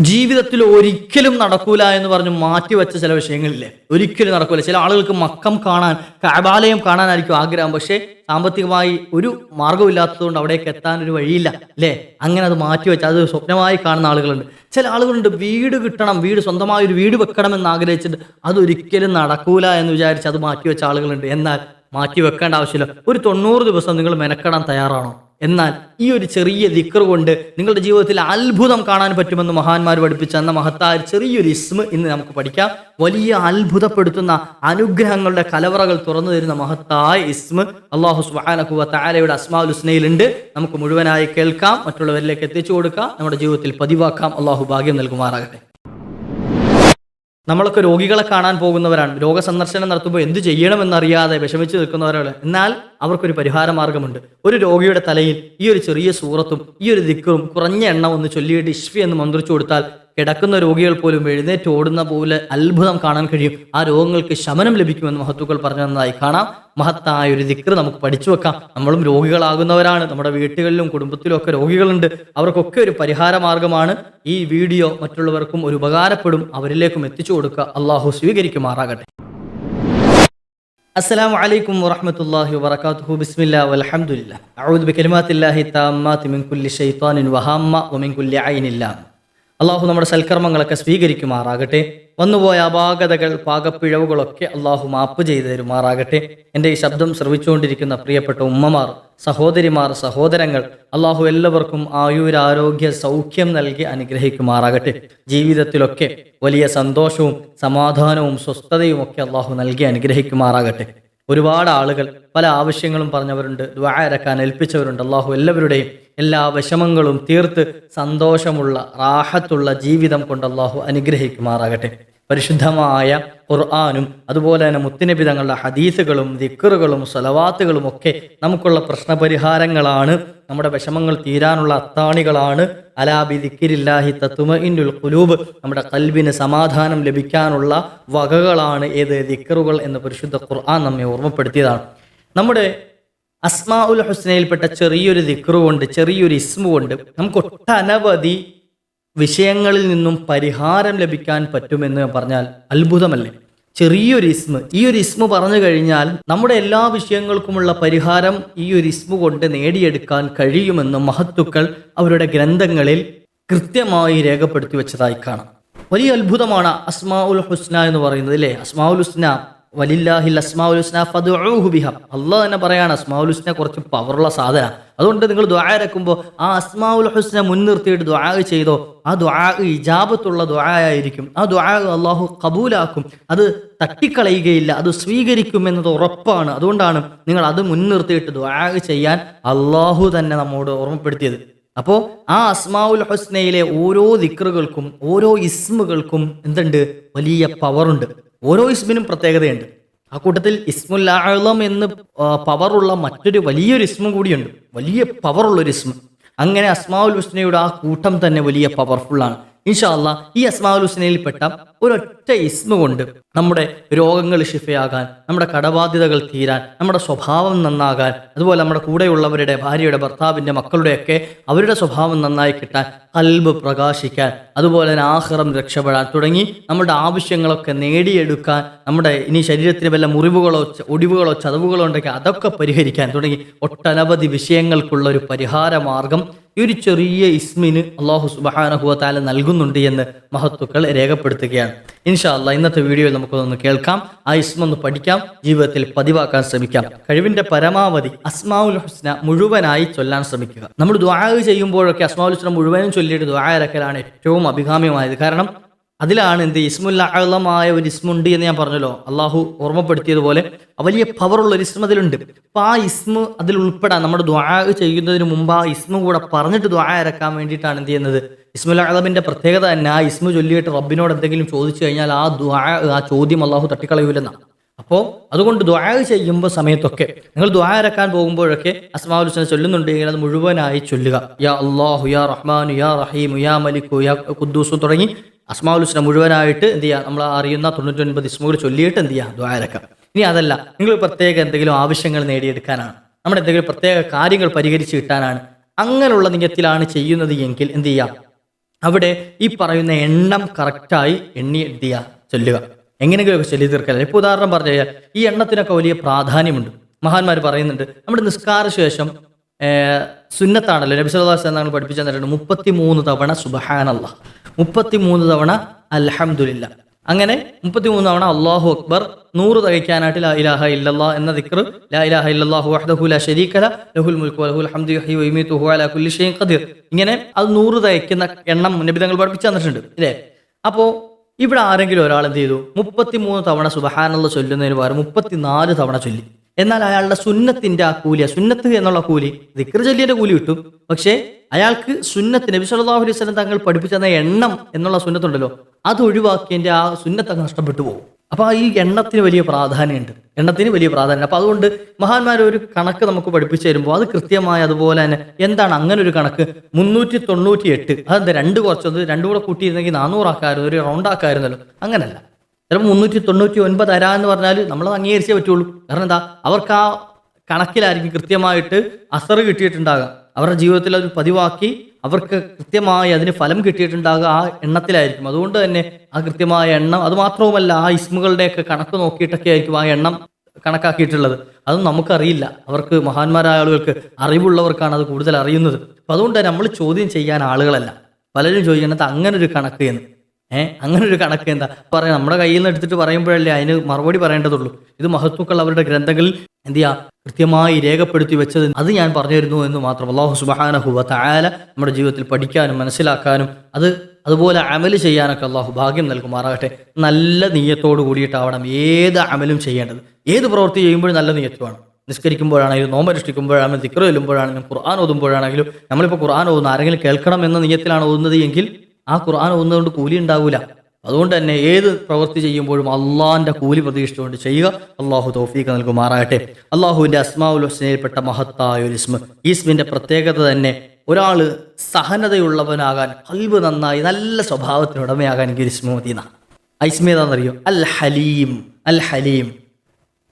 ജീവിതത്തിൽ ഒരിക്കലും നടക്കൂല എന്ന് പറഞ്ഞ് മാറ്റിവെച്ച ചില വിഷയങ്ങളില്ലേ? ഒരിക്കലും നടക്കൂല. ചില ആളുകൾക്ക് മക്കം കാണാൻ കാബാലയം കാണാനായിരിക്കും ആഗ്രഹം. പക്ഷേ സാമ്പത്തികമായി ഒരു മാർഗമില്ലാത്തതുകൊണ്ട് അവിടേക്ക് എത്താൻ ഒരു വഴിയില്ല അല്ലേ? അങ്ങനെ അത് മാറ്റിവെച്ച് അത് സ്വപ്നമായി കാണുന്ന ആളുകളുണ്ട്. ചില ആളുകളുണ്ട് വീട് കിട്ടണം വീട് സ്വന്തമായി ഒരു വീട് വെക്കണം എന്ന് ആഗ്രഹിച്ചിട്ട് അതൊരിക്കലും നടക്കൂല എന്ന് വിചാരിച്ച് അത് മാറ്റിവെച്ച ആളുകളുണ്ട്. എന്നാൽ മാറ്റി വെക്കേണ്ട ആവശ്യമില്ല. ഒരു തൊണ്ണൂറ് ദിവസം നിങ്ങൾ മെനക്കെടാൻ തയ്യാറാണോ? എന്നാൽ ഈ ഒരു ചെറിയ ദിക്കർ കൊണ്ട് നിങ്ങളുടെ ജീവിതത്തിൽ അത്ഭുതം കാണാൻ പറ്റുമെന്ന് മഹാന്മാർ പഠിപ്പിച്ച എന്ന മഹത്തായ ചെറിയൊരു ഇസ്മ ഇന്ന് നമുക്ക് പഠിക്കാം. വലിയ അത്ഭുതപ്പെടുത്തുന്ന അനുഗ്രഹങ്ങളുടെ കലവറകൾ തുറന്നു തരുന്ന മഹത്തായ ഇസ്മ അള്ളാഹു സുബാനഹുവ താലയുടെ അസ്മാഉൽ ഹുസ്നയിലുണ്ട്. നമുക്ക് മുഴുവനായി കേൾക്കാം മറ്റുള്ളവരിലേക്ക് എത്തിച്ചു കൊടുക്കാം നമ്മുടെ ജീവിതത്തിൽ പതിവാക്കാം. അള്ളാഹു ഭാഗ്യം നൽകുമാറാകട്ടെ. നമ്മളൊക്കെ രോഗികളെ കാണാൻ പോകുന്നവരാണ്. രോഗസന്ദർശനം നടത്തുമ്പോൾ എന്ത് ചെയ്യണമെന്നറിയാതെ വിഷമിച്ച് നിൽക്കുന്നവരാണ്. എന്നാൽ അവർക്കൊരു പരിഹാര മാർഗമുണ്ട് ഒരു രോഗിയുടെ തലയിൽ ഈ ഒരു ചെറിയ സൂറത്തും ഈ ഒരു ദിക്കും കുറഞ്ഞ എണ്ണം ഒന്ന് ചൊല്ലിയിട്ട് ഇഷ്ഫി എന്ന് മന്ത്രിച്ചു കൊടുത്താൽ കിടക്കുന്ന രോഗികൾ പോലും എഴുന്നേറ്റ് ഓടുന്ന പോലെ അത്ഭുതം കാണാൻ കഴിയും. ആ രോഗങ്ങൾക്ക് ശമനം ലഭിക്കുമെന്ന് മഹത്തുക്കൾ പറഞ്ഞു തന്നതായി കാണാം. മഹത്തായ ഒരു ദിക്ർ നമുക്ക് പഠിച്ചു വെക്കാം. നമ്മളും രോഗികളാകുന്നവരാണ്. നമ്മുടെ വീട്ടുകളിലും കുടുംബത്തിലും ഒക്കെ രോഗികളുണ്ട്. അവർക്കൊക്കെ ഒരു പരിഹാര മാർഗമാണ്. ഈ വീഡിയോ മറ്റുള്ളവർക്കും ഒരു ഉപകാരപ്പെടും. അവരിലേക്കും എത്തിച്ചു കൊടുക്കുക. അള്ളാഹു സ്വീകരിക്കുമാറാകട്ടെ. അസ്സലാമു അലൈക്കും വറഹ്മത്തുള്ളാഹി വബറകാതുഹു. ബിസ്മില്ലാ വൽഹംദുലില്ലാ അഊദു ബികലിമാത്തില്ലാഹി താമ്മാതി മിൻ കുല്ലി ശൈത്വാനിൻ വഹാമ്മ വമിൻ കുല്ലി ഐനിൻ ലാം അള്ളാഹു നമ്മുടെ സൽക്കർമ്മങ്ങളൊക്കെ സ്വീകരിക്കുമാറാകട്ടെ. വന്നുപോയ അപാകതകൾ പാകപ്പിഴവുകളൊക്കെ അള്ളാഹു മാപ്പ് ചെയ്തു തരുമാറാകട്ടെ. എന്റെ ഈ ശബ്ദം ശ്രവിച്ചുകൊണ്ടിരിക്കുന്ന പ്രിയപ്പെട്ട ഉമ്മമാർ സഹോദരിമാർ സഹോദരങ്ങൾ അള്ളാഹു എല്ലാവർക്കും ആയുരാരോഗ്യ സൗഖ്യം നൽകി അനുഗ്രഹിക്കുമാറാകട്ടെ. ജീവിതത്തിലൊക്കെ വലിയ സന്തോഷവും സമാധാനവും സ്വസ്ഥതയും ഒക്കെ അള്ളാഹു നൽകി അനുഗ്രഹിക്കുമാറാകട്ടെ. ഒരുപാട് ആളുകൾ പല ആവശ്യങ്ങളും പറഞ്ഞവരുണ്ട്. ദ്വാരക്കാൻ ഏൽപ്പിച്ചവരുണ്ട്. അള്ളാഹു എല്ലാവരുടെയും എല്ലാ വിഷമങ്ങളും തീർത്ത് സന്തോഷമുള്ള റാഹത്തുള്ള ജീവിതം കൊണ്ട് അള്ളാഹു അനുഗ്രഹിക്കുമാറാകട്ടെ. പരിശുദ്ധമായ ഖുർആാനും അതുപോലെ തന്നെ മുത്തിനബി തങ്ങളുടെ ഹദീസുകളും ദിക്കറുകളും സലവാത്തുകളും ഒക്കെ നമുക്കുള്ള പ്രശ്നപരിഹാരങ്ങളാണ്. നമ്മുടെ വിഷമങ്ങൾ തീരാനുള്ള അത്താണികളാണ്. അലാബി ദിക്കിരില്ലാഹി തത്തുമ ഇൻഡുൽ കുലൂബ് നമ്മുടെ കൽബിന് സമാധാനം ലഭിക്കാനുള്ള വകകളാണ് ഏത് ദിക്കറുകൾ എന്ന് പരിശുദ്ധ ഖുർആൻ നമ്മെ ഓർമ്മപ്പെടുത്തിയതാണ്. നമ്മുടെ അസ്മാ ഉൽ ഹുസ്നയിൽപ്പെട്ട ചെറിയൊരു ദിക്കറുകൊണ്ട് ചെറിയൊരു ഇസ്മു കൊണ്ട് നമുക്ക് ഒട്ടനവധി വിഷയങ്ങളിൽ നിന്നും പരിഹാരം ലഭിക്കാൻ പറ്റുമെന്ന് പറഞ്ഞാൽ അത്ഭുതമല്ലേ? ചെറിയൊരു ഇസ്മ. ഈ ഒരു ഇസ്മ പറഞ്ഞു കഴിഞ്ഞാൽ നമ്മുടെ എല്ലാ വിഷയങ്ങൾക്കുമുള്ള പരിഹാരം ഈ ഒരു ഇസ്മ കൊണ്ട് നേടിയെടുക്കാൻ കഴിയുമെന്ന് മഹത്തുക്കൾ അവരുടെ ഗ്രന്ഥങ്ങളിൽ കൃത്യമായി രേഖപ്പെടുത്തി വെച്ചതായി കാണാം. വലിയ അത്ഭുതമാണ് അസ്മാ ഉൽ ഹുസ്ന എന്ന് പറയുന്നത് അല്ലേ? അസ്മാ ഉൽ ഹുസ്ന വലില്ലാഹിൽ അസ്മാഉൽ ഹുസ്ന ബിഹ. അള്ളാഹ് തന്നെ പറയാണ് അസ്മാഉൽ ഹുസ്ന കുറച്ച് പവറുള്ള സാധന. അതുകൊണ്ട് നിങ്ങൾ ദുആ ഇറക്കുമ്പോൾ ആ അസ്മാഉൽ ഹുസ്ന മുൻനിർത്തിയിട്ട് ദുആ ചെയ്തോ ആ ദുആ ഇജാബത്തുള്ള ദുആ ആയിരിക്കും. ആ ദുആ അള്ളാഹു കബൂലാക്കും. അത് തട്ടിക്കളയുകയില്ല അത് സ്വീകരിക്കും എന്നത് ഉറപ്പാണ്. അതുകൊണ്ടാണ് നിങ്ങൾ അത് മുൻനിർത്തിയിട്ട് ദുആ ചെയ്യാൻ അള്ളാഹു തന്നെ നമ്മോട് ഓർമ്മപ്പെടുത്തിയത്. അപ്പോ ആ അസ്മാഉൽ ഹുസ്നയിലെ ഓരോ ദിക്റുകൾക്കും ഓരോ ഇസ്മുകൾക്കും എന്തുണ്ട്? വലിയ പവറുണ്ട് ഓരോ ഇസ്മിനും പ്രത്യേകതയുണ്ട്. ആ കൂട്ടത്തിൽ ഇസ്മുൽ ആളം എന്ന് പവറുള്ള മറ്റൊരു വലിയൊരു ഇസ്മ കൂടിയുണ്ട്. വലിയ പവറുള്ള ഒരു ഇസ്മ. അങ്ങനെ അസ്മാവുൽ ഹുസ്നയുടെ ആ കൂട്ടം തന്നെ വലിയ പവർഫുള്ളാണ് ഇൻഷാല്ല ഈ അസ്മാഉൽ ഹുസ്നയിൽപ്പെട്ട ഒരൊറ്റ ഇസ്മ കൊണ്ട് നമ്മുടെ രോഗങ്ങൾ ഷിഫയാകാൻ നമ്മുടെ കടബാധ്യതകൾ തീരാൻ നമ്മുടെ സ്വഭാവം നന്നാകാൻ അതുപോലെ നമ്മുടെ കൂടെയുള്ളവരുടെ ഭാര്യയുടെ ഭർത്താവിന്റെ മക്കളുടെയൊക്കെ അവരുടെ സ്വഭാവം നന്നായി കിട്ടാൻ കൽബ് പ്രകാശിക്കാൻ അതുപോലെ തന്നെ ആഹ്റം രക്ഷപ്പെടാൻ തുടങ്ങി നമ്മുടെ ആവശ്യങ്ങളൊക്കെ നേടിയെടുക്കാൻ നമ്മുടെ ഇനി ശരീരത്തിന് വല്ല മുറിവുകളോ ഒടിവുകളോ ചതവുകളോ ഉണ്ടെങ്കിൽ അതൊക്കെ പരിഹരിക്കാൻ തുടങ്ങി. ഒട്ടനവധി വിഷയങ്ങൾക്കുള്ള ഒരു പരിഹാര മാർഗം ഈ ഒരു ചെറിയ ഇസ്മിന് അള്ളാഹു സുബാനഹുവ താല നൽകുന്നുണ്ട് എന്ന് മഹത്തുക്കൾ രേഖപ്പെടുത്തുകയാണ്. ഇൻഷാ അല്ലാ ഇന്നത്തെ വീഡിയോയിൽ നമുക്കൊന്ന് കേൾക്കാം. ആ ഇസ്മ ഒന്ന് പഠിക്കാം. ജീവിതത്തിൽ പതിവാക്കാൻ ശ്രമിക്കാം. കഴിവിന്റെ പരമാവധി അസ്മാവുൽ ഹുസ്ന മുഴുവനായി ചൊല്ലാൻ ശ്രമിക്കുക. നമ്മൾ ദ്വാ ചെയ്യുമ്പോഴൊക്കെ അസ്മാവുൽ ഹുസ്ന മുഴുവനും ചൊല്ലിയിട്ട് ദ്വാ ഇറക്കലാണ് ഏറ്റവും അഭികാമ്യമായത്. കാരണം അതിലാണ് എന്ത് ഇസ്മുൽ ഒരു ഇസ്മുണ്ട് എന്ന് ഞാൻ പറഞ്ഞല്ലോ. അള്ളാഹു ഓർമ്മപ്പെടുത്തിയതുപോലെ വലിയ പവറുള്ള ഒരു ഇസ്മ അതിലുണ്ട് അപ്പൊ ആ ഇസ്മ അതിൽ ഉൾപ്പെടാൻ നമ്മുടെ ദ്വാ ചെയ്യുന്നതിന് മുമ്പ് ആ ഇസ്മ കൂടെ പറഞ്ഞിട്ട് ദ്വാ ഇറക്കാൻ വേണ്ടിയിട്ടാണ് എന്ത് ചെയ്യുന്നത്? ഇസ്മുൽ പ്രത്യേകത തന്നെ ആ ഇസ്മ ചൊല്ലിയിട്ട് റബ്ബിനോട് എന്തെങ്കിലും ചോദിച്ചു കഴിഞ്ഞാൽ ആ ദ്വാ ആ ചോദ്യം അള്ളാഹു തട്ടിക്കളയൂലെന്നാണ്. അപ്പോൾ അതുകൊണ്ട് ദ്വാ ചെയ്യുമ്പോൾ സമയത്തൊക്കെ നിങ്ങൾ ദ്വാ ഇറക്കാൻ പോകുമ്പോഴൊക്കെ അസ്മാഉൽ ഹുസ്ന ചൊല്ലുന്നുണ്ടെങ്കിൽ അത് മുഴുവനായി ചൊല്ലുക. യാ അള്ളാഹു യാ റഹ്മാൻ യാ റഹീം യാ മലിക്കു യാ കുദ്ദൂസു തുടങ്ങി അസ്മാഉൽ ഹുസ്ന മുഴുവനായിട്ട് എന്ത് ചെയ്യുക നമ്മൾ അറിയുന്ന തൊണ്ണൂറ്റൊൻപത് ഇസ്മുകൾ ചൊല്ലിയിട്ട് എന്ത് ചെയ്യുക ദ്വാരക്കാം ഇനി അതല്ല നിങ്ങൾ പ്രത്യേക എന്തെങ്കിലും ആവശ്യങ്ങൾ നേടിയെടുക്കാനാണ്. നമ്മുടെ എന്തെങ്കിലും പ്രത്യേക കാര്യങ്ങൾ പരിഹരിച്ച് കിട്ടാനാണ്. അങ്ങനെയുള്ള നിയത്തിലാണ് ചെയ്യുന്നത് എങ്കിൽ എന്ത് ചെയ്യാം? അവിടെ ഈ പറയുന്ന എണ്ണം കറക്റ്റായി എണ്ണി എന്ത് ചെയ്യുക ചൊല്ലുക. എങ്ങനെയെങ്കിലുമൊക്കെ ചൊല്ലി തീർക്കല്ല ഇപ്പോൾ ഉദാഹരണം പറഞ്ഞു കഴിഞ്ഞാൽ ഈ എണ്ണത്തിനൊക്കെ വലിയ പ്രാധാന്യമുണ്ട്. മഹാന്മാർ പറയുന്നുണ്ട് നമ്മുടെ നിസ്കാര ശേഷം സുന്നത്താണല്ലോ. നബി അലൈഹി വസല്ലം പഠിപ്പിച്ചു തന്നിട്ടുണ്ട്. മുപ്പത്തി മൂന്ന് തവണ സുബഹാനല്ല മുപ്പത്തി മൂന്ന് തവണ അലഹമുല്ല അങ്ങനെ മുപ്പത്തി മൂന്ന് തവണ അള്ളാഹു അക്ബർ നൂറ് തകയ്ക്കാനായിട്ട് ലാ ഇലാഹ ഇല്ലല്ലാ എന്ന ദിക്ർ ലാ ഇലാഹ ഇല്ലല്ലാഹു വഹ്ദഹു ലാ ശരീക ലഹുൽ മുൽക്കു വലഹുൽ ഹംദു യുഹ്യി വയുമീതു തുഹു അലാ കുല്ലി ഷൈഇൻ ഖദീർ. ഇങ്ങനെ അത് നൂറ് തികയ്ക്കുന്ന എണ്ണം നബി തങ്ങൾ പഠിപ്പിച്ചു തന്നിട്ടുണ്ട്. അല്ലേ അപ്പോൾ ഇവിടെ ആരെങ്കിലും ഒരാൾ എന്ത് ചെയ്തു? മുപ്പത്തി മൂന്ന് തവണ സുബഹാനുള്ള ചൊല്ലുന്നതിന് പകരം മുപ്പത്തിനാല് തവണ ചൊല്ലി. എന്നാൽ അയാളുടെ സുന്നത്തിന്റെ ആ കൂലി സുന്നത്ത് എന്നുള്ള കൂലി ദിക്ർ ചൊല്ലിയുടെ കൂലി കിട്ടും. പക്ഷേ അയാൾക്ക് സുന്നത്ത് നബി സല്ലല്ലാഹു അലൈഹി വസല്ലം തങ്ങൾ പഠിപ്പിച്ചു എണ്ണം എന്നുള്ള സുന്നത്തുണ്ടല്ലോ അത് ഒഴിവാക്കിയതിന്റെ ആ സുന്നത്ത് അങ്ങ് നഷ്ടപ്പെട്ടു പോകും. അപ്പൊ ഈ എണ്ണത്തിന് വലിയ പ്രാധാന്യമുണ്ട്. എണ്ണത്തിന് വലിയ പ്രാധാന്യം അപ്പൊ അതുകൊണ്ട് മഹാന്മാർ ഒരു കണക്ക് നമുക്ക് പഠിപ്പിച്ചു തരുമ്പോൾ അത് കൃത്യമായി അതുപോലെ തന്നെ എന്താണ് അങ്ങനെ ഒരു കണക്ക്? മുന്നൂറ്റി തൊണ്ണൂറ്റി എട്ട് അതെന്താ രണ്ട് കുറച്ചത് രണ്ടും കൂടെ കൂട്ടിയിരുന്നെങ്കിൽ നാനൂറാക്കായിരുന്നു ഒരു റൗണ്ട് ആക്കായിരുന്നല്ലോ അങ്ങനല്ല. ചിലപ്പോൾ മുന്നൂറ്റി തൊണ്ണൂറ്റി ഒൻപത് എന്ന് പറഞ്ഞാൽ നമ്മൾ അംഗീകരിച്ചേ പറ്റുള്ളൂ. കാരണം എന്താ? അവർക്ക് ആ കണക്കിലായിരിക്കും കൃത്യമായിട്ട് അസർ കിട്ടിയിട്ടുണ്ടാകുക. അവരുടെ ജീവിതത്തിൽ അത് പതിവാക്കി അവർക്ക് കൃത്യമായി അതിന് ഫലം കിട്ടിയിട്ടുണ്ടാകുക ആ എണ്ണത്തിലായിരിക്കും. അതുകൊണ്ട് തന്നെ ആ കൃത്യമായ എണ്ണം അത് മാത്രവുമല്ല ആ ഇസ്മുകളുടെയൊക്കെ കണക്ക് നോക്കിയിട്ടൊക്കെ ആയിരിക്കും ആ എണ്ണം കണക്കാക്കിയിട്ടുള്ളത്. അതും നമുക്കറിയില്ല. അവർക്ക് മഹാന്മാരായ ആളുകൾക്ക് അറിവുള്ളവർക്കാണ് അത് കൂടുതൽ അറിയുന്നത്. അപ്പം അതുകൊണ്ട് നമ്മൾ ചോദ്യം ചെയ്യാൻ ആളുകളല്ല. പലരും ചോദിക്കുന്നത് അങ്ങനെ ഒരു കണക്ക് എന്ന്. ഏഹ് അങ്ങനെ ഒരു കണക്ക് എന്താ? പറയാം നമ്മുടെ കയ്യിൽ നിന്ന് എടുത്തിട്ട് പറയുമ്പോഴല്ലേ അതിന് മറുപടി പറയേണ്ടതുള്ളൂ. ഇത് മഹത്വക്കൾ അവരുടെ ഗ്രന്ഥങ്ങളിൽ എന്ത് കൃത്യമായി രേഖപ്പെടുത്തി വെച്ചത് അത് ഞാൻ പറഞ്ഞു തരുന്നു എന്ന് മാത്രം. അള്ളാഹു സുബാനഹുവ തായാല നമ്മുടെ ജീവിതത്തിൽ പഠിക്കാനും മനസ്സിലാക്കാനും അത് അതുപോലെ അമൽ ചെയ്യാനൊക്കെ അള്ളാഹു ഭാഗ്യം നൽകുമാറാകട്ടെ. നല്ല നീയത്തോട് കൂടിയിട്ടാവണം ഏത് അമലും ചെയ്യേണ്ടത്. ഏത് പ്രവൃത്തി ചെയ്യുമ്പോഴും നല്ല നീയത്വമാണ് നിസ്കരിക്കുമ്പോഴാണെങ്കിലും നോമ്പനുഷ്ഠിക്കുമ്പോഴാണെങ്കിലും ദിക്ര ചെല്ലുമ്പോഴാണെങ്കിലും ഖുർആൻ ഓതുമ്പോഴാണെങ്കിലും നമ്മളിപ്പോൾ ഖുർആൻ ഓതുന്ന ആരെങ്കിലും കേൾക്കണം എന്ന നീയത്തിലാണ് ഓതുന്നത് എങ്കിൽ ആ ഖുർആൻ ഒന്നുകൊണ്ട് കൂലി ഉണ്ടാവില്ല അതുകൊണ്ട് തന്നെ ഏത് പ്രവൃത്തി ചെയ്യുമ്പോഴും അള്ളാഹിന്റെ കൂലി പ്രതീക്ഷിച്ചുകൊണ്ട് ചെയ്യുക അള്ളാഹു തോഫീക്ക് നൽകുമാറാകട്ടെ. അള്ളാഹുവിന്റെ അസ്മാവുൽ ഹുസ്നയിൽപ്പെട്ട മഹത്തായ ഒരു ഇസ്മ. ഈസ്മിന്റെ പ്രത്യേകത തന്നെ ഒരാൾ സഹനതയുള്ളവനാകാൻ കൽബ് നന്നായി നല്ല സ്വഭാവത്തിനുടമയാകാൻ എനിക്ക് ഒരു ഇസ്മ മതിയെന്ന. ഐസ്മേതാന്നറിയോ അൽ ഹലീം അൽ ഹലീം.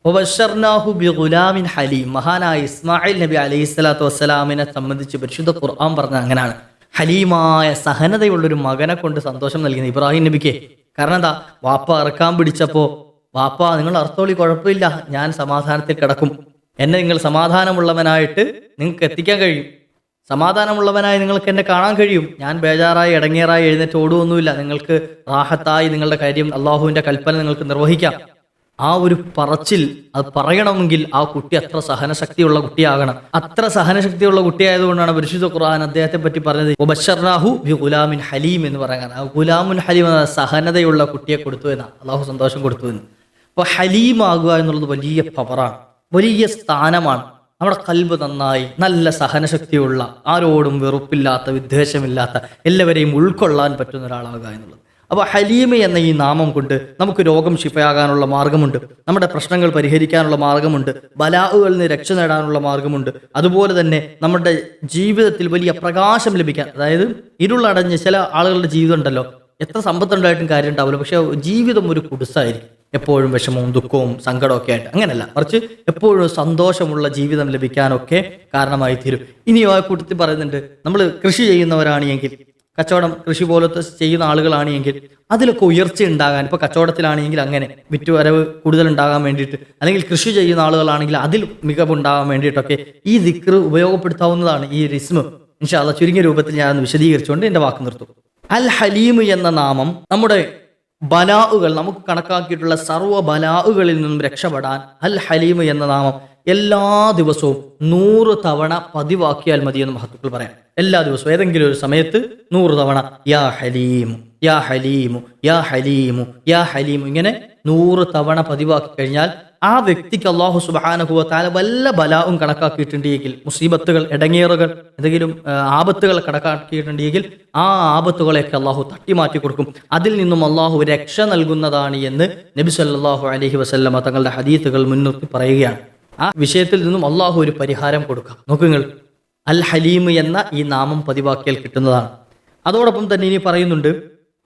വബശ്ശർനാഹു ബിഗുലാമിൻ ഹലീം. മഹാനായ ഇസ്മായിൽ നബി അലൈഹി സ്വലാത്തു വസ്സലാമിനെ സംബന്ധിച്ച് പരിശുദ്ധ ഖുർആൻ പറഞ്ഞ അങ്ങനെയാണ് ഹലീമായ സഹനതയുള്ളൊരു മകനെ കൊണ്ട് സന്തോഷം നൽകുന്നത് ഇബ്രാഹിം നബിക്ക്. കാരണം എന്താ? വാപ്പ ഇറക്കാൻ പിടിച്ചപ്പോ വാപ്പ നിങ്ങൾ അർത്ഥോളി കുഴപ്പമില്ല. ഞാൻ സമാധാനത്തിൽ കിടക്കും. എന്നെ നിങ്ങൾ സമാധാനമുള്ളവനായിട്ട് നിങ്ങൾക്ക് എത്തിക്കാൻ കഴിയും. സമാധാനമുള്ളവനായി നിങ്ങൾക്ക് എന്നെ കാണാൻ കഴിയും. ഞാൻ ബേജാറായി ഇടങ്ങേറായി എഴുന്നേറ്റ് ഓടുവൊന്നുമില്ല. നിങ്ങൾക്ക് റാഹത്തായി നിങ്ങളുടെ കാര്യം അള്ളാഹുവിന്റെ കൽപ്പന നിങ്ങൾക്ക് നിർവഹിക്കാം. ആ ഒരു പറച്ചിൽ അത് പറയണമെങ്കിൽ ആ കുട്ടി അത്ര സഹനശക്തിയുള്ള കുട്ടിയാകണം. അത്ര സഹനശക്തിയുള്ള കുട്ടിയായതുകൊണ്ടാണ് പരിശുദ്ധ ഖുർആൻ അദ്ദേഹത്തെ പറ്റി പറഞ്ഞത് "വബശ്ശർനാഹു ബി ഗുലാമിൻ ഹലീം എന്ന് പറയാൻ ആ ഗുലാമുൻ ഹലീം എന്ന സഹനതയുള്ള കുട്ടിയെ കൊടുത്തു എന്നാണ്. അള്ളാഹു സന്തോഷം കൊടുത്തു എന്ന്. അപ്പൊ ഹലീമാകുക എന്നുള്ളത് വലിയ പവറാണ് വലിയ സ്ഥാനമാണ്. നമ്മുടെ കൽബ് നന്നായി നല്ല സഹനശക്തിയുള്ള ആരോടും വെറുപ്പില്ലാത്ത വിദ്വേഷമില്ലാത്ത എല്ലാവരെയും ഉൾക്കൊള്ളാൻ പറ്റുന്ന ഒരാളാകുക എന്നുള്ളത്. അപ്പോൾ ഹലീമ എന്ന ഈ നാമം കൊണ്ട് നമുക്ക് രോഗം ശിഫയാകാനുള്ള മാർഗമുണ്ട്. നമ്മുടെ പ്രശ്നങ്ങൾ പരിഹരിക്കാനുള്ള മാർഗമുണ്ട്. ബലാഹുകളിൽ നിന്ന് രക്ഷ നേടാനുള്ള മാർഗമുണ്ട്. അതുപോലെ തന്നെ നമ്മുടെ ജീവിതത്തിൽ വലിയ പ്രകാശം ലഭിക്കാൻ അതായത് ഇരുളടഞ്ഞ് ചില ആളുകളുടെ ജീവിതം ഉണ്ടല്ലോ എത്ര സമ്പത്തുണ്ടായിട്ടും കാര്യം ഉണ്ടാവില്ല. പക്ഷേ ജീവിതം ഒരു കുടുസായിരിക്കും. എപ്പോഴും വിഷമവും ദുഃഖവും സങ്കടമൊക്കെ ആയിട്ട്. അങ്ങനല്ല മറിച്ച് എപ്പോഴും സന്തോഷമുള്ള ജീവിതം ലഭിക്കാനൊക്കെ കാരണമായി തീരും ഇനി ആ കൂട്ടത്തിൽ പറയുന്നുണ്ട് നമ്മൾ കൃഷി ചെയ്യുന്നവരാണ് എങ്കിൽ കച്ചവടം കൃഷി പോലത്തെ ചെയ്യുന്ന ആളുകളാണെങ്കിൽ അതിലൊക്കെ ഉയർച്ച ഉണ്ടാകാൻ ഇപ്പൊ കച്ചവടത്തിലാണെങ്കിൽ അങ്ങനെ വിറ്റുവരവ് കൂടുതൽ ഉണ്ടാകാൻ വേണ്ടിയിട്ട് അല്ലെങ്കിൽ കൃഷി ചെയ്യുന്ന ആളുകളാണെങ്കിൽ അതിൽ മികവ് മികവുണ്ടാകാൻ വേണ്ടിയിട്ടൊക്കെ ഈ ദിക്ർ ഉപയോഗപ്പെടുത്താവുന്നതാണ് ഈ റിസ്മ്. ഇൻഷാല്ല ചുരുങ്ങിയ രൂപത്തിൽ ഞാൻ വിശദീകരിച്ചുകൊണ്ട് എന്റെ വാക്ക് നിർത്തും. അൽ ഹലീം എന്ന നാമം നമ്മുടെ ബലാഉകൾ നമുക്ക് കണക്കാക്കിയിട്ടുള്ള സർവ ബലാഉകളിൽ നിന്നും രക്ഷപ്പെടാൻ അൽ ഹലീം എന്ന നാമം എല്ലാ ദിവസവും നൂറ് തവണ പതിവാക്കിയാൽ മതി എന്ന് മഹത്തുക്കൾ പറയാം. എല്ലാ ദിവസവും ഏതെങ്കിലും ഒരു സമയത്ത് നൂറ് തവണ യാ ഹലീമു യാ ഹലീമു യാ ഹലീമു യാ ഹലീമു ഇങ്ങനെ നൂറ് തവണ പതിവാക്കി കഴിഞ്ഞാൽ ആ വ്യക്തിക്ക് അള്ളാഹു സുബാനഹുവ താല വല്ല ബലാവും കണക്കാക്കിയിട്ടുണ്ടെങ്കിൽ മുസീബത്തുകൾ ഇടങ്ങേറുകൾ എന്തെങ്കിലും ആപത്തുകൾ കണക്കാക്കിയിട്ടുണ്ടെങ്കിൽ ആ ആപത്തുകളെയൊക്കെ അള്ളാഹു തട്ടിമാറ്റി കൊടുക്കും. അതിൽ നിന്നും അള്ളാഹു രക്ഷ നൽകുന്നതാണ് എന്ന് നബി സല്ലാഹു അലഹി വസല്ലമ തങ്ങളുടെ ഹദീത്തുകൾ മുൻനിർത്തി പറയുകയാണ്. ആ വിഷയത്തിൽ നിന്നും അള്ളാഹു ഒരു പരിഹാരം കൊടുക്കാം. നോക്കുങ്ങൾ അൽ ഹലീം എന്ന ഈ നാമം പതിവാക്കിയാൽ കിട്ടുന്നതാണ്. അതോടൊപ്പം തന്നെ ഇനി പറയുന്നുണ്ട്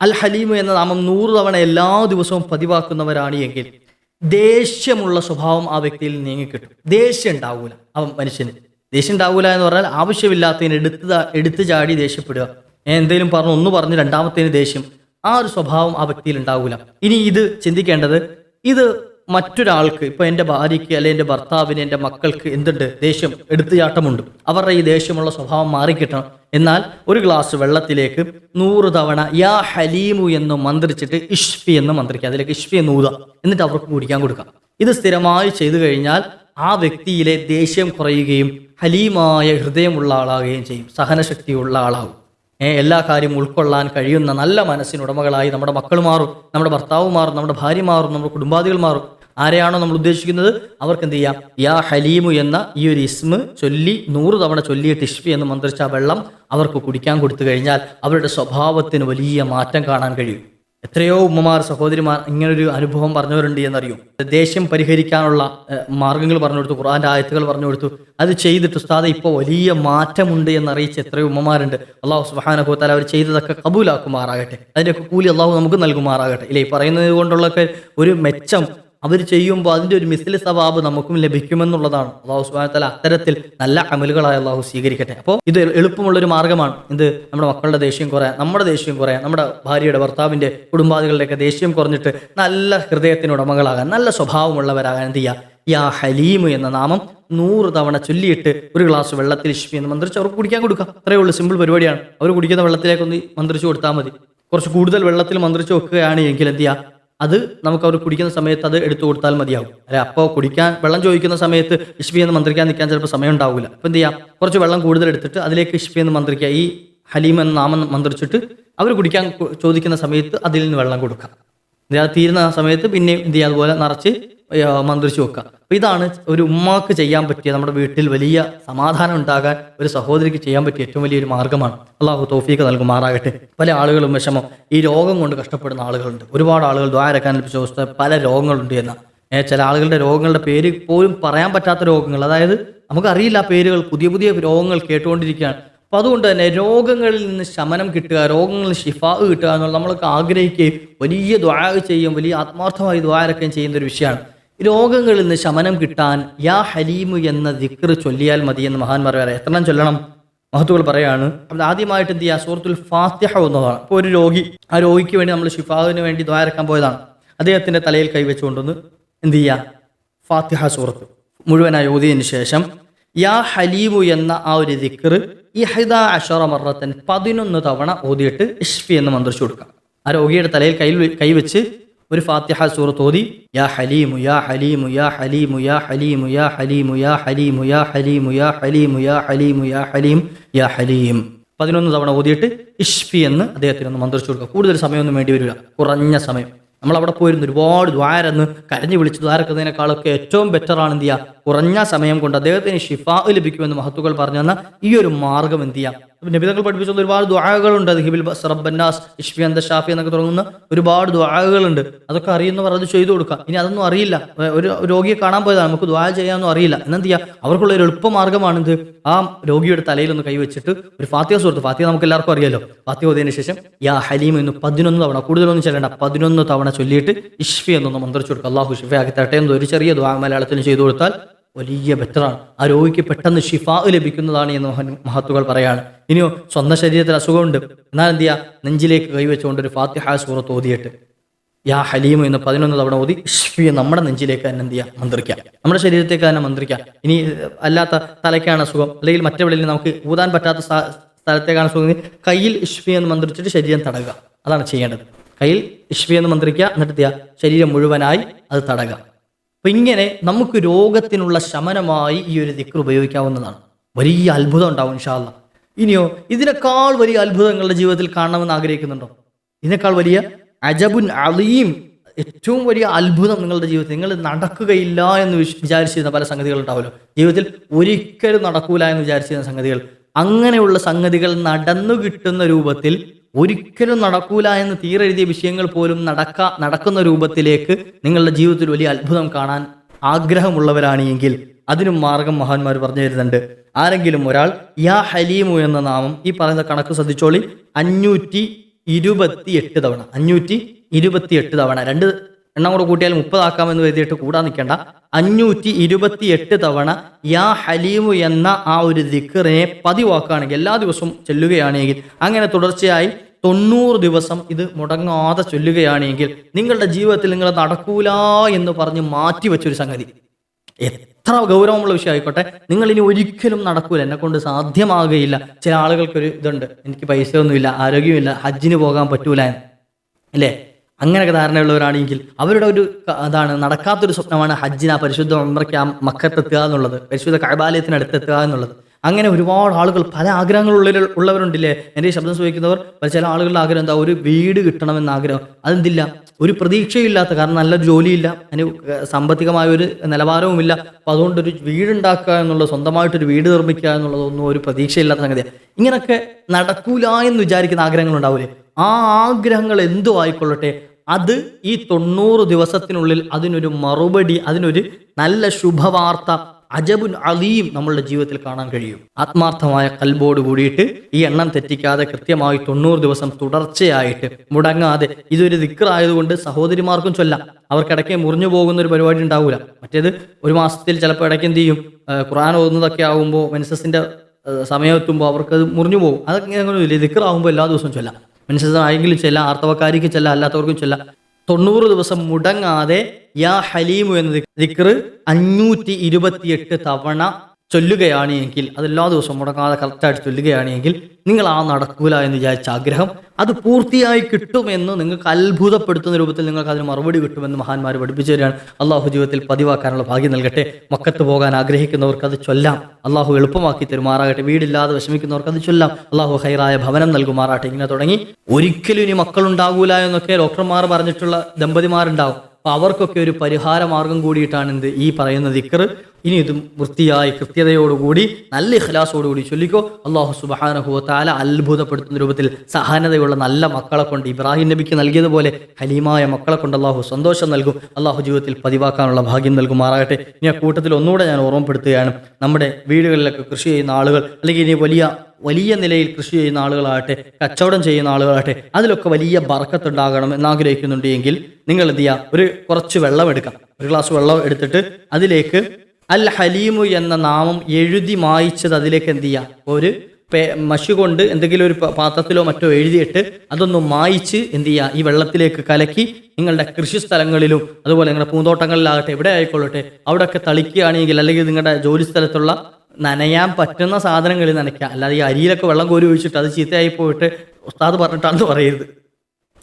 അൽ ഹലീം എന്ന നാമം നൂറ് തവണ എല്ലാ ദിവസവും പതിവാക്കുന്നവരാണ് എങ്കിൽ ദേഷ്യമുള്ള സ്വഭാവം ആ വ്യക്തിയിൽ നീങ്ങിക്കിട്ടും. ദേഷ്യം ഉണ്ടാവൂല ആ മനുഷ്യന്. ദേഷ്യം ഉണ്ടാവൂല എന്ന് പറഞ്ഞാൽ ആവശ്യമില്ലാത്തതിന് എടുത്ത് എടുത്തു ചാടി ദേഷ്യപ്പെടുക. എന്തെങ്കിലും പറഞ്ഞു ഒന്ന് പറഞ്ഞ് രണ്ടാമത്തേന് ദേഷ്യം. ആ ഒരു സ്വഭാവം ആ വ്യക്തിയിൽ ഉണ്ടാവൂല. ഇനി ഇത് ചിന്തിക്കേണ്ടത് ഇത് മറ്റൊരാൾക്ക് ഇപ്പൊ എന്റെ ഭാര്യയ്ക്ക് അല്ലെ എന്റെ ഭർത്താവിന് എന്റെ മക്കൾക്ക് എന്തുണ്ട്? ദേഷ്യം എടുത്തുചാട്ടമുണ്ട്. അവരുടെ ഈ ദേഷ്യമുള്ള സ്വഭാവം മാറിക്കിട്ടണം. എന്നാൽ ഒരു ഗ്ലാസ് വെള്ളത്തിലേക്ക് നൂറ് തവണ യാ ഹലീമു എന്ന് മന്ത്രിച്ചിട്ട് ഇഷ്ഫി എന്ന് മന്ത്രിക്കുക അതിലേക്ക് ഇഷ്ഫി ഊതാം. എന്നിട്ട് അവർക്ക് കുടിക്കാൻ കൊടുക്കാം. ഇത് സ്ഥിരമായി ചെയ്തു കഴിഞ്ഞാൽ ആ വ്യക്തിയിലെ ദേഷ്യം കുറയുകയും ഹലീമായ ഹൃദയമുള്ള ആളാകുകയും ചെയ്യും. സഹനശക്തിയുള്ള ആളാകും. എല്ലാ കാര്യവും ഉൾക്കൊള്ളാൻ കഴിയുന്ന നല്ല മനസ്സിനുടമകളായി നമ്മുടെ മക്കൾ മാറും നമ്മുടെ ഭർത്താവ് മാറും നമ്മുടെ ഭാര്യ മാറും നമ്മുടെ കുടുംബാദികൾ മാറും. ആരെയാണോ നമ്മൾ ഉദ്ദേശിക്കുന്നത്? അവർക്ക് എന്ത് ചെയ്യാം? യാ ഹലീമു എന്ന ഈ ഒരു ഇസ്മ് ചൊല്ലി നൂറ് തവണ ചൊല്ലിയിട്ട് ഇഷ്ഫി എന്ന് മന്ത്രിച്ച ആ വെള്ളം അവർക്ക് കുടിക്കാൻ കൊടുത്തു കഴിഞ്ഞാൽ അവരുടെ സ്വഭാവത്തിന് വലിയ മാറ്റം കാണാൻ കഴിയും. എത്രയോ ഉമ്മമാർ സഹോദരിമാർ ഇങ്ങനൊരു അനുഭവം പറഞ്ഞവരുണ്ട് എന്നറിയും. ദേഷ്യം പരിഹരിക്കാനുള്ള മാർഗങ്ങൾ പറഞ്ഞു കൊടുത്തു ഖുറാന്റെ ആയത്തുകൾ പറഞ്ഞു കൊടുത്തു. അത് ചെയ്തിട്ട് ഉസ്താദ് ഇപ്പോൾ വലിയ മാറ്റമുണ്ട് എന്നറിയിച്ച് എത്രയോ ഉമ്മമാരുണ്ട്. അള്ളാഹു സുബാനഹുത്താൽ അവർ ചെയ്തതൊക്കെ കബൂലാക്കുമാറാകട്ടെ. അതിന്റെയൊക്കെ കൂലി അള്ളാഹു നമുക്ക് നൽകുമാറാകട്ടെ. ഇല്ലേ പറയുന്നത് കൊണ്ടുള്ളൊക്കെ ഒരു മെച്ചം അവർ ചെയ്യുമ്പോൾ അതിന്റെ ഒരു മിസ്ലി സവാബ് നമുക്കും ലഭിക്കുമെന്നുള്ളതാണ്. അള്ളാഹു സുബാനത്തല അത്തരത്തിൽ നല്ല അമലുകളായ അള്ളാഹു സ്വീകരിക്കട്ടെ. അപ്പോൾ ഇത് എളുപ്പമുള്ളൊരു മാർഗമാണ് ഇത് നമ്മുടെ മക്കളുടെ ദേഷ്യം കുറയാൻ നമ്മുടെ ദേഷ്യം കുറയാൻ നമ്മുടെ ഭാര്യയുടെ ഭർത്താവിന്റെ കുടുംബാദികളുടെയൊക്കെ ദേഷ്യം കുറഞ്ഞിട്ട് നല്ല ഹൃദയത്തിന് ഉടമകളാകാൻ നല്ല സ്വഭാവമുള്ളവരാകാൻ എന്ത് ചെയ്യുക യാ ഹലീമ് എന്ന നാമം നൂറ് തവണ ചൊല്ലിയിട്ട് ഒരു ഗ്ലാസ് വെള്ളത്തിൽ ഇഷ്മി എന്ന് മന്ത്രിച്ച് അവർക്ക് കുടിക്കാൻ കൊടുക്കാം. അത്രയേ ഉള്ളൂ സിമ്പിൾ പരിപാടിയാണ്. അവർ കുടിക്കുന്ന വെള്ളത്തിലേക്കൊന്ന് മന്ത്രിച്ച് കൊടുത്താൽ മതി. കുറച്ച് കൂടുതൽ വെള്ളത്തിൽ മന്ത്രിച്ച് വെക്കുകയാണ് എങ്കിൽ എന്ത് ചെയ്യുക അത് നമുക്ക് അവർ കുടിക്കുന്ന സമയത്ത് അത് എടുത്തു കൊടുത്താൽ മതിയാവും. അല്ലെ? അപ്പോൾ കുടിക്കാൻ വെള്ളം ചോദിക്കുന്ന സമയത്ത് ഇഷ്പി എന്ന് മന്ത്രിക്കാൻ നിൽക്കാൻ ചിലപ്പോൾ സമയം ഉണ്ടാവില്ല. അപ്പോൾ എന്ത് ചെയ്യാം? കുറച്ച് വെള്ളം കൂടുതൽ എടുത്തിട്ട് അതിലേക്ക് ഇഷ്പി എന്ന് മന്ത്രിക്കുക ഈ ഹലീം എന്ന നാമം മന്ത്രിച്ചിട്ട് അവർ കുടിക്കാൻ ചോദിക്കുന്ന സമയത്ത് അതിൽ നിന്ന് വെള്ളം കൊടുക്കാം. അത് തീരുന്ന സമയത്ത് പിന്നെ എന്ത് ചെയ്യുക അതുപോലെ നിറച്ച് മന്ത്രിച്ച് വെക്കുക. അപ്പൊ ഇതാണ് ഒരു ഉമ്മാക്ക് ചെയ്യാൻ പറ്റിയ നമ്മുടെ വീട്ടിൽ വലിയ സമാധാനം ഉണ്ടാകാൻ ഒരു സഹോദരിക്ക് ചെയ്യാൻ പറ്റിയ ഏറ്റവും വലിയൊരു മാർഗമാണ് അള്ളാഹു തോഫീക്ക് നൽകുമാറാകട്ടെ. പല ആളുകളും വിഷമം. ഈ രോഗം കൊണ്ട് കഷ്ടപ്പെടുന്ന ആളുകളുണ്ട്. ഒരുപാട് ആളുകൾ ദ്വാരക്കാൻ ലഭിച്ച അവസ്ഥ പല രോഗങ്ങളുണ്ട് എന്ന. ചില ആളുകളുടെ രോഗങ്ങളുടെ പേര് പോലും പറയാൻ പറ്റാത്ത രോഗങ്ങൾ. അതായത് നമുക്കറിയില്ല പേരുകൾ. പുതിയ പുതിയ രോഗങ്ങൾ കേട്ടുകൊണ്ടിരിക്കുകയാണ്. അപ്പൊ അതുകൊണ്ട് തന്നെ രോഗങ്ങളിൽ നിന്ന് ശമനം കിട്ടുക രോഗങ്ങളിൽ ഷിഫാ കിട്ടുക എന്നുള്ളത് നമ്മളൊക്കെ ആഗ്രഹിക്കുകയും വലിയ ദ്വാര ചെയ്യും വലിയ ആത്മാർത്ഥമായി ദ്വാരക്കുകയും ചെയ്യുന്ന ഒരു വിഷയമാണ്. രോഗങ്ങളിൽ നിന്ന് ശമനം കിട്ടാൻ യാ ഹലീമു എന്ന ദിക്ർ ചൊല്ലിയാൽ മതി എന്ന് മഹാന്മാർ പറയാം എത്ര എണ്ണം ചൊല്ലണം? മഹത്തുകൾ പറയാണ്. അപ്പോൾ ആദ്യമായിട്ട് എന്ത് ചെയ്യുക? സൂറത്തുൽ ഫാത്തിഹ എന്നതാണ്. ഇപ്പോൾ ഒരു രോഗി ആ രോഗിക്ക് വേണ്ടി നമ്മൾ ഷിഫാവിന് വേണ്ടി ദ്വാരക്കാൻ പോയതാണ്. അദ്ദേഹത്തിന്റെ തലയിൽ കൈവച്ചുകൊണ്ടൊന്ന് എന്ത് ചെയ്യുക? ഫാത്തിഹ സൂറത്ത് മുഴുവനായി ഓതിയതിന് ശേഷം യാ ഹലീമു എന്ന ആ ഒരു ദിക്ർ ഇഹദ അഷറ മറത്തൻ പതിനൊന്ന് തവണ ഓതിയിട്ട് ഇഷ്ഫി എന്ന് മന്ത്രിച്ചു കൊടുക്കാം ആ രോഗിയുടെ തലയിൽ കൈ കൈവച്ച് ഒരു ഫാത്തിഹ സൂറത്ത് ഓതി യാ ഹലീമു യാ ഹലീമു യാ ഹലീമു യാ ഹലീമു യാ ഹലീമു യാ ഹലീമു യാ ഹലീമു യാ ഹലീമു യാ ഹലീമു യാ ഹലീം യാ ഹലീം. പതിനൊന്ന് തവണ ഓതിയിട്ട് ഇഷ്ഫി എന്ന് അദ്ദേഹത്തിന് ഒന്ന് മന്ത്രിച്ചു കൊടുക്കുക. കൂടുതൽ സമയമൊന്നും വേണ്ടി വരില്ല. കുറഞ്ഞ സമയം. നമ്മൾ അവിടെ പോയിരുന്നു. ഒരുപാട് ദ്വാരെന്ന് കരഞ്ഞു വിളിച്ച് ദ്വാരക്കുന്നതിനേക്കാളൊക്കെ ഏറ്റവും ബെറ്റർ ആണ് എന്ത് ചെയ്യുക? കുറഞ്ഞ സമയം കൊണ്ട് അദ്ദേഹത്തിന് ഷിഫാ ലഭിക്കുമെന്ന് മഹത്തുക്കൾ പറഞ്ഞു തന്ന ഈ ഒരു മാർഗം എന്ത് ചെയ്യാം നബിതങ്ങൾ പഠിപ്പിച്ച ഒരുപാട് ദ്വാരകളുണ്ട് അത് ഹിബിൽ സറബന്നാസ് ഇഷ്ഫി അന്ത ഷാഫി എന്നൊക്കെ തുടങ്ങുന്ന ഒരുപാട് ദ്വാരകളുണ്ട് അതൊക്കെ അറിയുന്നവർ അത് ചെയ്തു കൊടുക്കുക. ഇനി അതൊന്നും അറിയില്ല. ഒരു രോഗിയെ കാണാൻ പോയതാണ്. നമുക്ക് ദ്വാര ചെയ്യാമെന്നും അറിയില്ല. എന്നെന്ത് ചെയ്യുക അവർക്കുള്ള ഒരു എളുപ്പമാർഗമാണ് ഇത് ആ രോഗിയുടെ തലയിൽ ഒന്ന് കൈവച്ചിട്ട് ഒരു ഫാത്തിയ സുഹൃത്ത് ഫാത്തിയ നമുക്ക് എല്ലാവർക്കും അറിയാലോ. ഫാത്തിയ ഓതിയതിനു ശേഷം യാ ഹലീം എന്ന് പതിനൊന്ന് തവണ കൂടുതലൊന്നും ചെല്ലണ്ട പതിനൊന്ന് തവണ ചൊല്ലിയിട്ട് ഇഷ്ഫി എന്നൊന്ന് മന്ത്രിച്ചു കൊടുക്കുക. അള്ളാഹു ഷിഫയാക്കി തട്ടെ എന്ന് ഒരു ചെറിയ ദ്വാ മലയാളത്തിൽ ചെയ്തു കൊടുത്താൽ വലിയ ബെറ്ററാണ്. ആ രോഗിക്ക് പെട്ടെന്ന് ഷിഫാ ലഭിക്കുന്നതാണ് എന്ന് മഹത്തുകൾ പറയാണ്. ഇനിയോ സ്വന്തം ശരീരത്തിൽ അസുഖമുണ്ട്. എന്നാൽ എന്ത് ചെയ്യുക നെഞ്ചിലേക്ക് കൈവച്ചുകൊണ്ട് ഒരു ഫാത്തിഹ സൂറത്ത് ഓതിയിട്ട് യാ ഹലീം എന്ന് പതിനൊന്ന് തവണ ഓതി ഇഷ്ഫിയ നമ്മുടെ നെഞ്ചിലേക്ക് തന്നെ എന്ത് ചെയ്യുക മന്ത്രിക്കാം. നമ്മുടെ ശരീരത്തേക്ക് തന്നെ മന്ത്രിക്കാം. ഇനി അല്ലാത്ത തലയ്ക്കാണ് അസുഖം. അല്ലെങ്കിൽ മറ്റെവിടെയും നമുക്ക് ഊതാൻ പറ്റാത്ത സ്ഥ- സ്ഥലത്തേക്കാണ് അസുഖം. കയ്യിൽ ഇഷ്ഫി എന്ന് മന്ത്രിച്ചിട്ട് ശരീരം തടയുക. അതാണ് ചെയ്യേണ്ടത്. കയ്യിൽ ഇഷ്ഫി എന്ന് മന്ത്രിക്കുക എന്നിട്ട് ശരീരം മുഴുവനായി അത് തടയുക. അപ്പൊ ഇങ്ങനെ നമുക്ക് രോഗത്തിനുള്ള ശമനമായി ഈ ഒരു ദിക്ർ ഉപയോഗിക്കാവുന്നതാണ്. വലിയ അത്ഭുതം ഉണ്ടാവും ഇൻഷാല്ല ഇനിയോ ഇതിനേക്കാൾ വലിയ അത്ഭുതങ്ങളുടെ ജീവിതത്തിൽ കാണണമെന്ന് ആഗ്രഹിക്കുന്നുണ്ടോ? ഇതിനേക്കാൾ വലിയ അജബുൻ അലീം ഏറ്റവും വലിയ അത്ഭുതം നിങ്ങളുടെ ജീവിതത്തിൽ. നിങ്ങൾ നടക്കുകയില്ല എന്ന് വിചാരിച്ചിരുന്ന പല സംഗതികൾ ഉണ്ടാവുമല്ലോ. ജീവിതത്തിൽ ഒരിക്കലും നടക്കൂല എന്ന് വിചാരിച്ചിരുന്ന സംഗതികൾ. അങ്ങനെയുള്ള സംഗതികൾ നടന്നു കിട്ടുന്ന രൂപത്തിൽ ഒരിക്കലും നടക്കൂല എന്ന് തീരെഴുതിയ വിഷയങ്ങൾ പോലും നടക്ക നടക്കുന്ന രൂപത്തിലേക്ക് നിങ്ങളുടെ ജീവിതത്തിൽ വലിയ അത്ഭുതം കാണാൻ ആഗ്രഹമുള്ളവരാണ് എങ്കിൽ അതിനും മാർഗം മഹാന്മാർ പറഞ്ഞു തരുന്നുണ്ട്. ആരെങ്കിലും ഒരാൾ യാ ഹലീമു എന്ന നാമം ഈ പറയുന്ന കണക്ക് ശ്രദ്ധിച്ചോളി. അഞ്ഞൂറ്റി ഇരുപത്തി എട്ട് തവണ അഞ്ഞൂറ്റി ഇരുപത്തി എട്ട് തവണ. രണ്ട് എണ്ണം കൂടെ കൂട്ടിയാൽ മുപ്പതാക്കാമെന്ന് കരുതിയിട്ട് കൂടാൻ നിൽക്കേണ്ട. അഞ്ഞൂറ്റി ഇരുപത്തി എട്ട് തവണ യാ ഹലീമു എന്ന ആ ഒരു ദിക്കറിനെ പതിവാക്കുകയാണെങ്കിൽ എല്ലാ ദിവസവും ചെല്ലുകയാണെങ്കിൽ അങ്ങനെ തുടർച്ചയായി തൊണ്ണൂറ് ദിവസം ഇത് മുടങ്ങാതെ ചൊല്ലുകയാണെങ്കിൽ നിങ്ങളുടെ ജീവിതത്തിൽ നിങ്ങൾ നടക്കൂല എന്ന് പറഞ്ഞ് മാറ്റി വെച്ചൊരു സംഗതി. എത്ര ഗൗരവമുള്ള വിഷയം ആയിക്കോട്ടെ. നിങ്ങൾ ഇനി ഒരിക്കലും നടക്കൂല. എന്നെ കൊണ്ട് സാധ്യമാകുകയില്ല. ചില ആളുകൾക്കൊരു ഇതുണ്ട്. എനിക്ക് പൈസ ഒന്നുമില്ല ആരോഗ്യമില്ല ഹജ്ജിന് പോകാൻ പറ്റൂല എന്ന്. അല്ലേ? അങ്ങനെയൊക്കെ ധാരണയുള്ളവരാണെങ്കിൽ അവരുടെ ഒരു അതാണ് നടക്കാത്തൊരു സ്വപ്നമാണ് ഹജ്ജിന് ആ പരിശുദ്ധ ഉമ്രയ്ക്ക് ആ മക്കത്തെത്തുക എന്നുള്ളത്. പരിശുദ്ധ കഴബാലയത്തിനടുത്തെത്തുക എന്നുള്ളത്. അങ്ങനെ ഒരുപാട് ആളുകൾ പല ആഗ്രഹങ്ങളുള്ളിൽ ഉള്ളവരുണ്ടില്ലേ? എന്റെ ഈ ശബ്ദം പല ചില ആളുകളുടെ ആഗ്രഹം എന്താ? ഒരു വീട് കിട്ടണമെന്ന ആഗ്രഹം. അതെന്തില്ല? ഒരു പ്രതീക്ഷയില്ലാത്ത കാരണം നല്ലൊരു ജോലിയില്ല അതിന് സാമ്പത്തികമായ ഒരു നിലവാരവുമില്ല. അപ്പം അതുകൊണ്ടൊരു വീടുണ്ടാക്കുക എന്നുള്ളത് സ്വന്തമായിട്ടൊരു വീട് നിർമ്മിക്കുക എന്നുള്ളതൊന്നും ഒരു പ്രതീക്ഷയില്ലാത്ത സംഗതിയാണ് ഇങ്ങനൊക്കെ നടക്കൂല എന്ന് വിചാരിക്കുന്ന ആഗ്രഹങ്ങളുണ്ടാവില്ലേ ആ ആഗ്രഹങ്ങൾ എന്തോ ആയിക്കൊള്ളട്ടെ? അത് ഈ തൊണ്ണൂറ് ദിവസത്തിനുള്ളിൽ അതിനൊരു മറുപടി അതിനൊരു നല്ല ശുഭവാർത്ത അജബുൻ അലീം നമ്മളുടെ ജീവിതത്തിൽ കാണാൻ കഴിയും. ആത്മാർത്ഥമായ കൽബോട് കൂടിയിട്ട് ഈ എണ്ണം തെറ്റിക്കാതെ കൃത്യമായി തൊണ്ണൂറ് ദിവസം തുടർച്ചയായിട്ട് മുടങ്ങാതെ ഇതൊരു ദിക്റായതുകൊണ്ട് സഹോദരിമാർക്കും ചൊല്ലാം. അവർക്കിടയ്ക്ക് മുറിഞ്ഞു പോകുന്ന ഒരു പരിപാടി ഉണ്ടാവില്ല മറ്റേത് ഒരു മാസത്തിൽ ചിലപ്പോൾ ഇടയ്ക്ക് എന്ത് ചെയ്യും? ഖുറാൻ ഓതുന്നതൊക്കെ ആകുമ്പോൾ മനസ്സസിന്റെ സമയം എത്തുമ്പോൾ അവർക്കത് മുറിഞ്ഞു പോകും. അതൊക്കെ അങ്ങനെയൊന്നുമില്ല ദിക്റാകുമ്പോൾ എല്ലാ ദിവസവും ചൊല്ലാം. മെൻസസ് ആയെങ്കിലും ചെല്ലാം ആർത്തവക്കാരിക്ക് ചെല്ലാം അല്ലാത്തവർക്കും ചെല്ലാം. തൊണ്ണൂറ് ദിവസം മുടങ്ങാതെ യാ ഹലീമു എന്ന ദിക്ർ അഞ്ഞൂറ്റി ഇരുപത്തിയെട്ട് തവണ ചൊല്ലുകയാണ് എങ്കിൽ അത് എല്ലാ ദിവസവും മുടങ്ങാതെ കറക്റ്റായിട്ട് ചൊല്ലുകയാണ് എങ്കിൽ നിങ്ങൾ ആ നടക്കൂല എന്ന് വിചാരിച്ച ആഗ്രഹം അത് പൂർത്തിയായി കിട്ടുമെന്ന് നിങ്ങൾക്ക് അത്ഭുതപ്പെടുത്തുന്ന രൂപത്തിൽ നിങ്ങൾക്ക് അതിന് മറുപടി കിട്ടുമെന്ന് മഹാന്മാർ പഠിപ്പിച്ചു തരികയാണ്. അള്ളാഹു ജീവിതത്തിൽ പതിവാക്കാനുള്ള ഭാഗ്യം നൽകട്ടെ. മക്കത്ത് പോകാൻ ആഗ്രഹിക്കുന്നവർക്ക് അത് ചൊല്ലാം. അള്ളാഹു എളുപ്പമാക്കി തരുമാറാകട്ടെ. വീടില്ലാതെ വിഷമിക്കുന്നവർക്ക് അത് ചൊല്ലാം. അള്ളാഹു ഹൈറായ ഭവനം നൽകുമാറാട്ടെ ഇങ്ങനെ തുടങ്ങി. ഒരിക്കലും ഇനി മക്കളുണ്ടാകൂല എന്നൊക്കെ ഡോക്ടർമാർ പറഞ്ഞിട്ടുള്ള ദമ്പതിമാരുണ്ടാവും. അപ്പൊ അവർക്കൊക്കെ ഒരു പരിഹാര മാർഗം കൂടിയിട്ടാണ് എന്ത് ഈ പറയുന്ന ദിക്കർ ഇനി ഇത് വൃത്തിയായി കൃത്യതയോടുകൂടി നല്ല ഇഖ്ലാസോടുകൂടി ചൊല്ലിക്കോ. അള്ളാഹു സുബാനഹുവത്താല അത്ഭുതപ്പെടുത്തുന്ന രൂപത്തിൽ സഹനതയുള്ള നല്ല മക്കളെ കൊണ്ട് ഇബ്രാഹിം നബിക്ക് നൽകിയതുപോലെ ഹലീമായ മക്കളെ കൊണ്ട് അള്ളാഹു സന്തോഷം നൽകും. അള്ളാഹു ജീവിതത്തിൽ പതിവാക്കാനുള്ള ഭാഗ്യം നൽകുമാറാകട്ടെ. ഇനി ആ കൂട്ടത്തിൽ ഒന്നുകൂടെ ഞാൻ ഓർമ്മപ്പെടുത്തുകയാണ്. നമ്മുടെ വീടുകളിലൊക്കെ കൃഷി ചെയ്യുന്ന ആളുകൾ അല്ലെങ്കിൽ ഇനി വലിയ വലിയ നിലയിൽ കൃഷി ചെയ്യുന്ന ആളുകളാകട്ടെ കച്ചവടം ചെയ്യുന്ന ആളുകളാകട്ടെ അതിലൊക്കെ വലിയ ബർക്കത്തുണ്ടാകണം എന്നാഗ്രഹിക്കുന്നുണ്ട് എങ്കിൽ നിങ്ങൾ എന്ത് ചെയ്യുക? ഒരു കുറച്ച് വെള്ളം എടുക്കാം ഒരു ഗ്ലാസ് വെള്ളം എടുത്തിട്ട് അതിലേക്ക് അൽ ഹലീമു എന്ന നാമം എഴുതി മായിച്ചത് അതിലേക്ക് എന്ത് ചെയ്യുക ഒരു മഷി കൊണ്ട് എന്തെങ്കിലും ഒരു പാത്രത്തിലോ മറ്റോ എഴുതിയിട്ട് അതൊന്ന് മായിച്ച് എന്ത് ചെയ്യുക ഈ വെള്ളത്തിലേക്ക് കലക്കി നിങ്ങളുടെ കൃഷി സ്ഥലങ്ങളിലും അതുപോലെ നിങ്ങളുടെ പൂന്തോട്ടങ്ങളിലാകട്ടെ എവിടെ ആയിക്കൊള്ളട്ടെ അവിടെയൊക്കെ തളിക്കുകയാണെങ്കിൽ അല്ലെങ്കിൽ നിങ്ങളുടെ ജോലി സ്ഥലത്തുള്ള നനയാൻ പറ്റുന്ന സാധനങ്ങളിൽ നനയ്ക്കുക. അല്ലാതെ ഈ അരിയിലൊക്കെ വെള്ളം കോരി ഒഴിച്ചിട്ട് അത് ചീത്തയായി പോയിട്ട് ഉസ്താദ് പറഞ്ഞിട്ടാണെന്ന് പറയരുത്.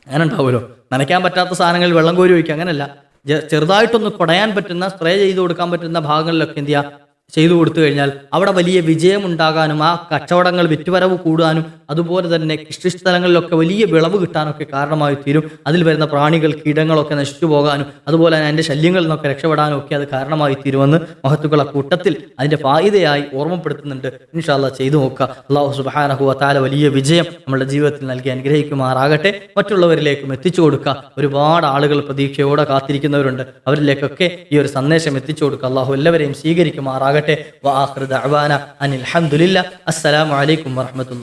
അങ്ങനെ ഉണ്ടാവുമല്ലോ നനയ്ക്കാൻ പറ്റാത്ത സാധനങ്ങളിൽ വെള്ളം കോരി ഒഴിക്കുക അങ്ങനെയല്ല. ചെറുതായിട്ടൊന്ന് കുടയാൻ പറ്റുന്ന സ്പ്രേ ചെയ്ത് കൊടുക്കാൻ പറ്റുന്ന ഭാഗങ്ങളിലൊക്കെ എന്ത് ചെയ്യുക ചെയ്തു കൊടുത്തു കഴിഞ്ഞാൽ അവിടെ വലിയ വിജയമുണ്ടാകാനും ആ കച്ചവടങ്ങൾ വിറ്റുവരവ് കൂടാനും അതുപോലെ തന്നെ കൃഷിസ്ഥലങ്ങളിലൊക്കെ വലിയ വിളവ് കിട്ടാനൊക്കെ കാരണമായി തീരും. അതിൽ വരുന്ന പ്രാണികൾ കീടങ്ങളൊക്കെ നശിച്ചു പോകാനും അതുപോലെ തന്നെ അതിന്റെ ശല്യങ്ങളിൽ നിന്നൊക്കെ രക്ഷപ്പെടാനും ഒക്കെ അത് കാരണമായി തീരുമെന്ന് മഹത്തുക്കള കൂട്ടത്തിൽ അതിന്റെ ഫായിതയായി ഓർമ്മപ്പെടുത്തുന്നുണ്ട്. ഇൻഷാല്ല ചെയ്തു നോക്കുക. അള്ളാഹു സുബാനഹു താല വലിയ വിജയം നമ്മുടെ ജീവിതത്തിൽ നൽകി അനുഗ്രഹിക്കുമാറാകട്ടെ. മറ്റുള്ളവരിലേക്കും എത്തിച്ചു കൊടുക്കുക. ഒരുപാട് ആളുകൾ പ്രതീക്ഷയോടെ കാത്തിരിക്കുന്നവരുണ്ട്. അവരിലേക്കൊക്കെ ഈ ഒരു സന്ദേശം എത്തിച്ചു കൊടുക്കുക. അള്ളാഹു എല്ലാവരെയും സ്വീകരിക്കുമാറാകട്ടെ. വാഹൃദ അനിൽ അലഹമുല്ല അസ്സലാമലൈക്കും വറഹമത്തുള്ള